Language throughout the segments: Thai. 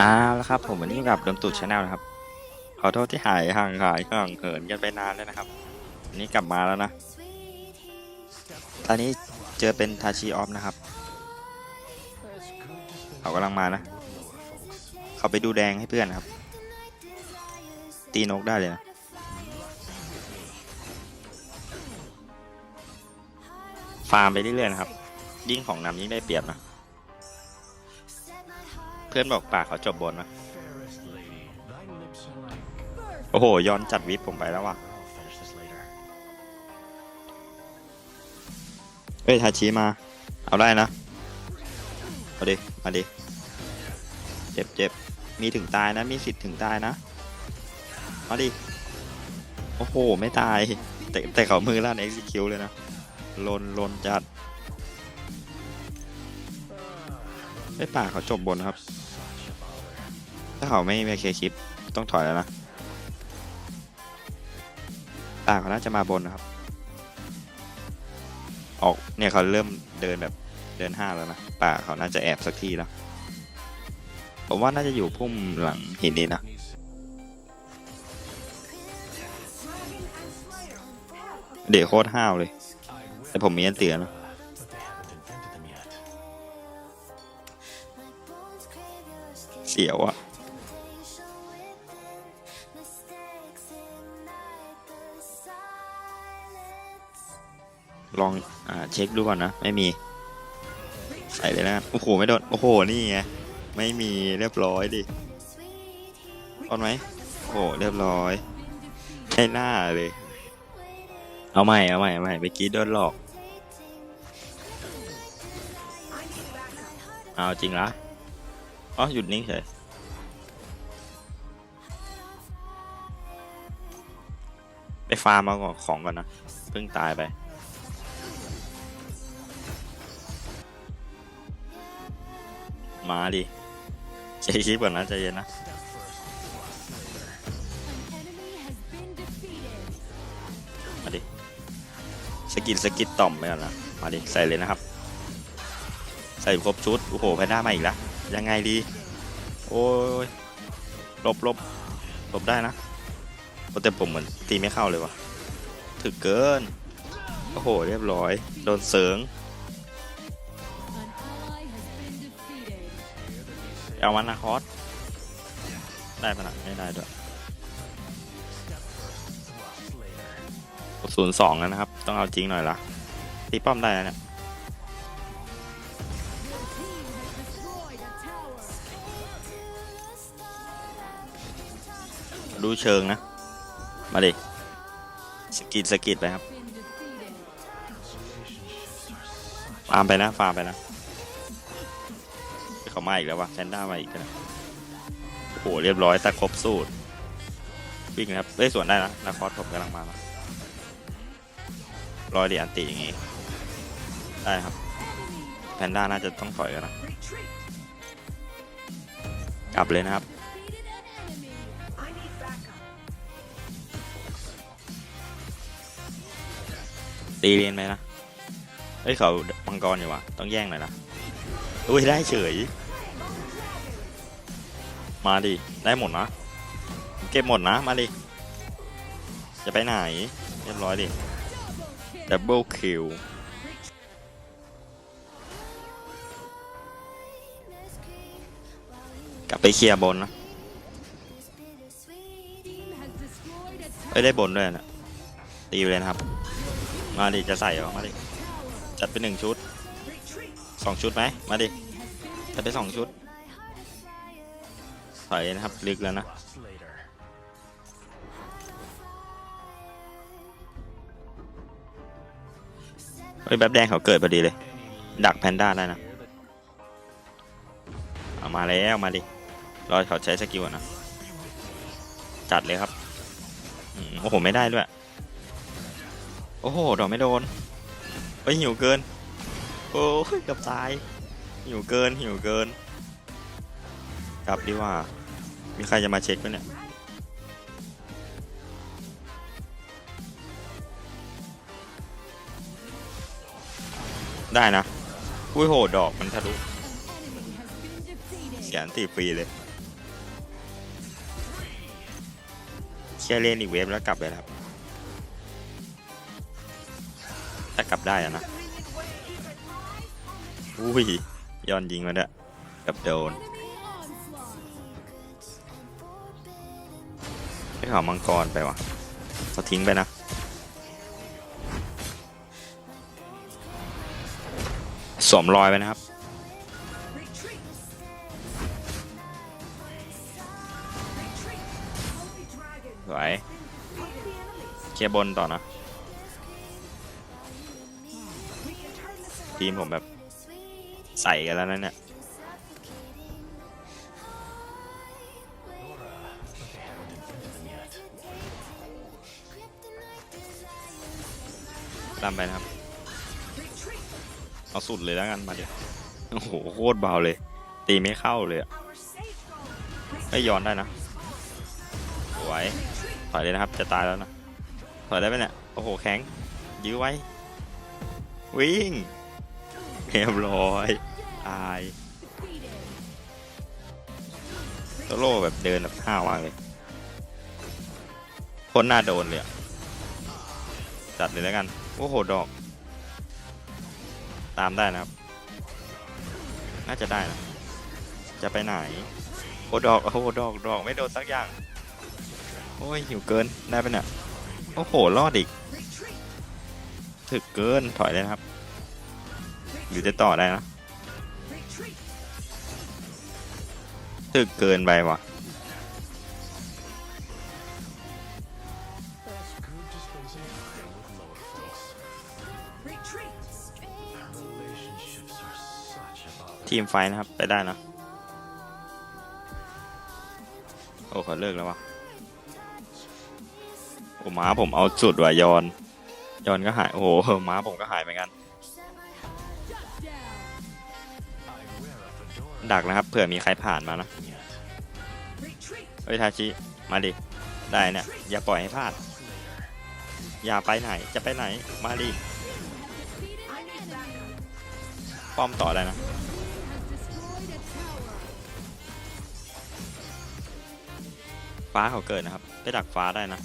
อ่าวแล้วครับ ผมวันนี้กับดมตูดชาแนลนะครับ ขอโทษที่หายห่างหายห่างเหินกันไปนานแล้วนะครับวันนี้กลับมาแล้วนะ ตอนนี้เจอเป็นทาชิออฟนะครับ เขากำลังมานะ เขาไปดูแดงให้เพื่อนนะครับ ตีนกได้เลยนะฟาร์มไปเรื่อยๆนะครับ ยิ่งของนำยิ่งได้เปรียบนะ พื่อนบอกปากเขาจบบนนะโอ้โห ย้อนจัดวิปผมไปแล้วว่ะเฮ้ยทาชิมา เอาได้นะเอาดิ มาดิ เจ็บเจ็บมีถึงตายนะ มีสิทธิ์ถึงตายนะ มาดิ โอ้โห ไม่ตาย แต่แต่เขามือลั่น execute เลยนะ ลนลนจัดไอ้ยป่าเขาจบบนครับ ถ้าเขาไม่ไม่เคลียร์คลิปต้องถอยแล้วนะป่าเขาน่าจะมาบนนะครับ ออกเนี่ยเขาเริ่มเดินแบบเดินห้าแล้วนะป่าเขาน่าจะแอบสักทีแล้ว ผมว่าน่าจะอยู่พุ่มหลังหินนี้นะเดี๋ยวโคตรห้าวเลย แต่ผมมีอันเตือนนะเสียวอะ ลองอ่าเช็คดูก่อนนะ ไม่มี ใส่เลยนะโอ้โหไม่โดนโอ้โหนี่ไงไม่มีเรียบร้อยดิออนไหมโอ้โหเรียบร้อยไม่น่าเลย เอาใหม่เอาใหม่เอาใหม่เมื่อกี้โดนหลอก เอาจริงละอ๋อหยุดนิ่งเฉยไปฟาร์มเอาของก่อนนะเพิ่งตายไป มาดิใช้คลิปก่อนนะใจเย็นนะมาดิสกิดสกิดต่อมไปก่อนนะมาดิใส่เลยนะครับ ใส่ครบชุดโอ้โหแพนด้ามาอีกแล้วยังไงดี โอ้ยหลบหลบหลบได้นะแต่ผมเหมือนตีไม่เข้าเลยวะถึกเกินโอ้โหเรียบร้อย โดนเสริง เอาวันนาคอสได้ปะนะไม่ได้ด้วยศูนย์สองแล้วนะครับ ต้องเอาจริงหน่อยละตีป้อมได้แล้วเนี่ยดูเชิงนะ มาดิสกิดสกิดไปครับ ฟาร์มไปนะ ฟาร์มไปนะ เขามาอีกแล้ววะแพนด้ามาอีกแล้วโอ้โหเรียบร้อยแต่ครบสูตรวิ่งนะครับเอ้ยสวนได้นะนาคอสผมกำลังมานะรอยเดียนตีอย่างงี้ได้ครับแพนด้าน่าจะต้องถอยกันนะกลับเลยนะครับตีเรียนไหมนะเฮ้ยเขามังกรอยู่วะต้องแย่งหน่อยนะอุ้ยได้เฉย มาดิ ได้หมดนะ เก็บหมดนะ มาดิ จะไปไหน เรียบร้อยดิ ดับเบิลคิวกลับไปเคลียร์บนนะเอ้ยได้บนด้วยนะตีเลยนะครับ มาดิ จะใส่หรอ มาดิ จัดไปหนึ่งชุดสองชุดไหม มาดิ จัดไปสองชุด ถอยนะครับ ลึกแล้วนะ เฮ้ย แบบแดงเขาเกิดพอดีเลย ดักแพนด้าได้นะ เอามาแล้ว มาดิ รอเขาใช้สกิลนะ จัดเลยครับ โอ้โห ไม่ได้ด้วย โอ้โห ดอกไม่โดนเฮ้ยหิวเกิน โอ้ยกับตาย หิวเกิน หิวเกิน กลับดีกว่า มีใครจะมาเช็คไหมเนี่ย ได้นะอุ้ยโหดอกมันทะลุ An enemy has been defeated. เสียนตีฟรีเลยเชียเล่นอีกเวฟแล้วกลับเลยครับถ้ากลับได้อะนะ อุ้ยย้อนยิงมาด้วยกับโดน เขามังกรไปวะเขาทิ้งไปนะสวมรอยไปนะครับ สวย เคลียร์บนต่อนะ ทีมผมแบบใส่กันแล้วนะเนี่ย ตามไปนะครับ เอาสุดเลยแล้วกันมาเดี๋ยวโอ้โหโคตรเบาเลย ตีไม่เข้าเลยอะไม่ย้อนได้นะสวถอยเลยนะครับ จะตายแล้วนะ ถอยได้ไหมเนี่ย โอ้โห แข็ง ยื้อไว้ วิ่งเรียบร้อย ตายโซโล่แบบเดินแบบห้าวมากเลยคนหน้าโดนเลยจัดเลยแล้วกัน โอ้โห ดอก ตามได้นะครับ น่าจะได้นะ จะไปไหน โอ้ดอก โอ้โหดอก ดอก ไม่โดนสักอย่าง โอ้ย หิวเกิน ได้ปเนี่ยโอ้โห รอดอีก ถึกเกิน ถอยเลยนะครับ หรือจะต่อได้นะ ถึกเกินไปว่ะ ทีมไฟนะครับ ไปได้นะโอ้ขอเลิกแล้ววะโอ้ม้าผมเอาสุดว่ะยอนยอนก็หาย โอ้โหม้าผมก็หายเหมือนกัน ดักนะครับเผื่อมีใครผ่านมานะเฮ้ยทาชิ มาดิ ได้เนี่ย อย่าปล่อยให้พลาด อย่าไปไหน จะไปไหน มาดิ ป้อมต่อได้นะ ฟ้าเขาเกิดนะครับ ไปดักฟ้าได้นะ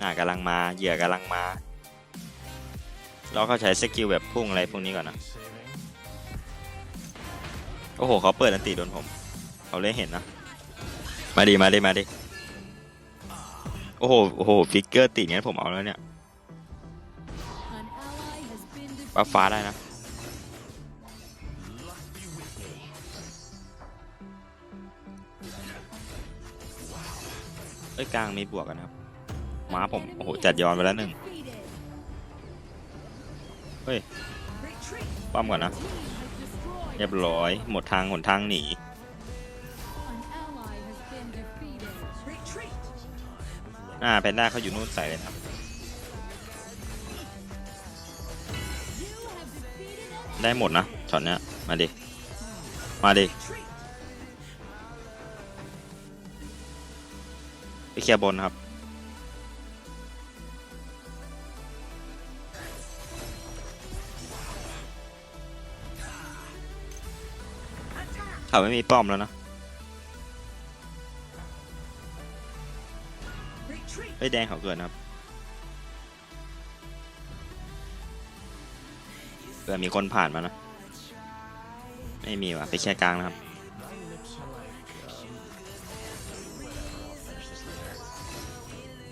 น่ากำลังมาเหยื่อกำลังมาเราเขาใช้สกิลแบบพุ่งอะไรพวกนี้ก่อนนะโอ้โหเขาเปิดอันตีโดนผมเขาเลยเห็นนะมาดิมาดิมาดิโอ้โหโอ้โหฟิกเกอร์ติดงั้นผมเอาแล้วเนี่ย An ally has been บัฟ้าได้นะ อ้ยกลางมีบวกกันครับม้าผมโอ้โหจัดย้อนไปแล้วหนึ่งเฮ้ยป้อมก่อนนะเรียบร้อย หมดทางหนทางหนีอ่าแพนด้าเขาอยู่นู่นใส่เลยครับ ได้หมดนะช็อตเนี้ยมาดิ มาดิ เคลียร์บนครับ เขาไม่มีป้อมแล้วนะ Retreat. เฮ้แดงเขาเกิดนครับเผื่อมีคนผ่านมานะ ไม่มีว่ะ ไปแค่กลางนะครับ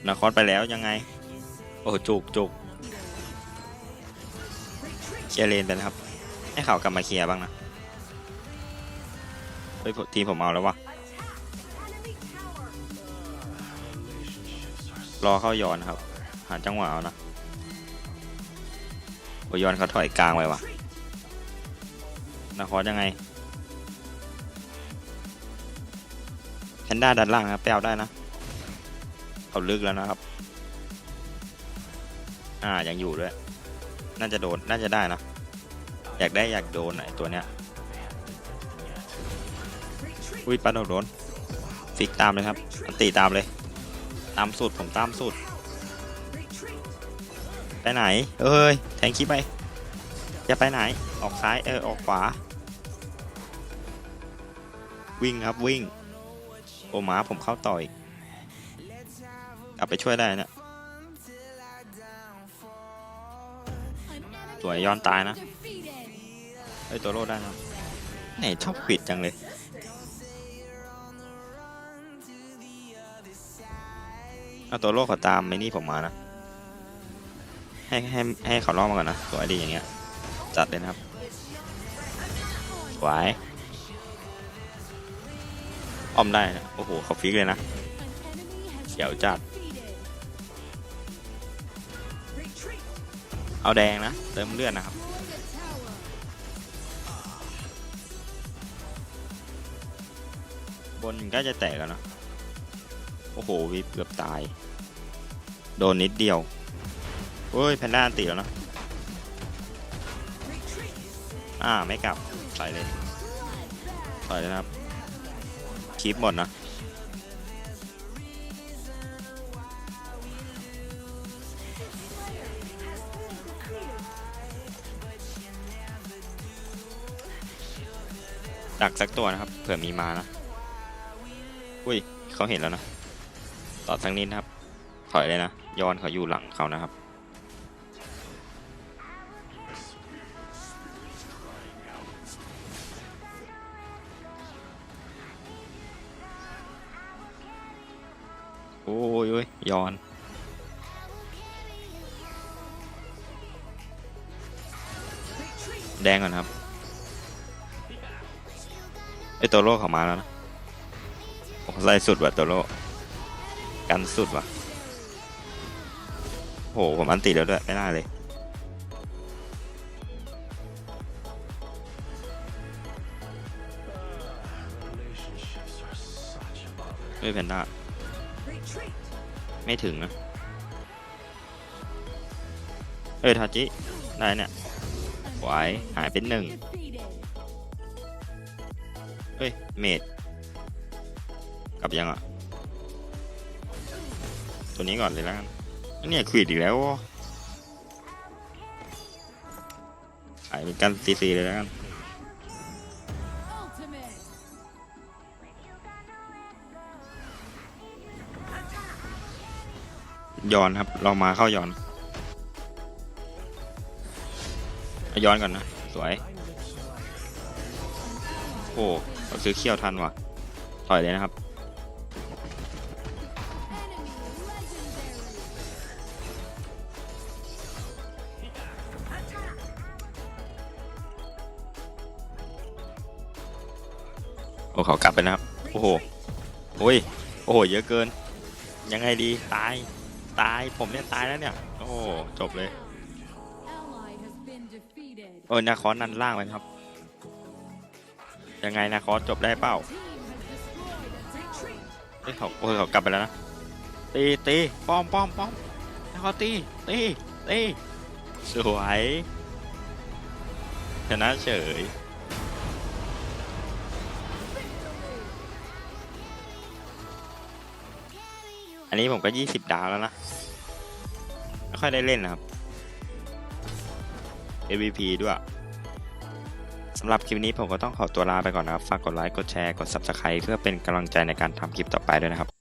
later. นไปแล้วยังไง โอ้จุกจุกเคลียร์เลนไปนะครับ ให้เขากลับมาเคลียร์บ้างนะเฮ้ยทีมผมเอาแล้ววะรอเข้าย้อนครับ หาจังหวะเอานะโอ้ยย้อนเขาถอยกลางไปวะ Retreat. นยังไงแพนด้าดันล่างนะครับไปเอาได้นะ เขาลึกแล้วนะครับ อ่ายังอยู่ด้วย น่าจะโดน น่าจะได้นะ อยากได้อยากโดนไอตัวเนี้ย อุ้ยปาโดนโดนฟิกตามเลยครับ อันตีตามเลย ตามสูตรผมตามสูตร Retreat. ไปไหน เอ้ย แทงคิปไป จะไปไหน ออกซ้าย เออ ออกขวา วิ่งครับวิ่ง โอหมาผมเข้าต่ออีก กลับไปช่วยได้นะสวยย้อนตายนะเอ้ยตัวโลดได้นะไหนชอบปิดจังเลยเอาตัวโลกเขาตามไม่นี่ผมมานะ ให้ให้ให้เขาล่อมาก่อนนะสวยดีอย่างเงี้ย จัดเลยนะครับสวยอ้อมได้นะโอ้โหเขาฟิกเลยนะเขียวจัด เอาแดงนะ เติมเลือดนะครับ บนก็จะแตกแล้วนะโอ้โห วิปเกือบตาย โดนนิดเดียวเฮ้ยแพนด้าตีแล้วนะ อ่า ไม่กลับใส่เลยใส่เลยนะครับ คลิปหมดนะ ดักสักตัวนะครับเผื่อมีมานะอุ้ยเขาเห็นแล้วนะต่อทางนี้นะครับ ถอยเลยนะย้อนเขาอยู่หลังเขานะครับโอ้ยโอ้ยย้อนแดงก่อนครับ ไอตัวโลกเขามาแล้วนะโอ้ไล่สุดว่ะตัวโลกกันสุดว่ะโหผมอันติแล้วด้วยไม่น่าเลย Relationships are such a bother. เฮ้ยแพนด้าไม่ถึงนะเอ้ยทาจิ ได้เนี่ยไหวหายเป็นหนึ่ง เมดกลับยังอะ ตัวนี้ก่อนเลยแล้วกันเนี่ยควีดอีกแล้วขายเป็นกันซีซีเลยแล้วกันย้อนครับ เรามาเข้าย้อน ย้อนก่อนนะ สวย โอ้ เราซื้อเขี้ยวทันว่ะ ถอยเลยนะครับ Enemy legendary. Attack. โอ้เขากลับไปนะครับ โอ้โห โอ้ย โอ้โห เยอะเกิน ยังไงดี ตาย ตาย ผมเนี่ยตายแล้วเนี่ย โอ้โหจบเลย Ally has been defeated. โอ้ยนาคอสนันล่างไปครับ ยังไงนาคอสจบได้เปล่าเฮ้ยเขาโอ้ยเขากลับไปแล้วนะตีตีป้อมป้อมป้อมนาคอสตีตีตีสวยชนะเฉยอันนี้ผมก็ 20 ดาวแล้วนะ ไม่ค่อยได้เล่นนะครับ MVP ด้วย สำหรับคลิปนี้ผมก็ต้องขอตัวลาไปก่อนนะครับ ฝากกดไลค์ กดแชร์ กด Subscribe เพื่อเป็นกำลังใจในการทำคลิปต่อไปด้วยนะครับ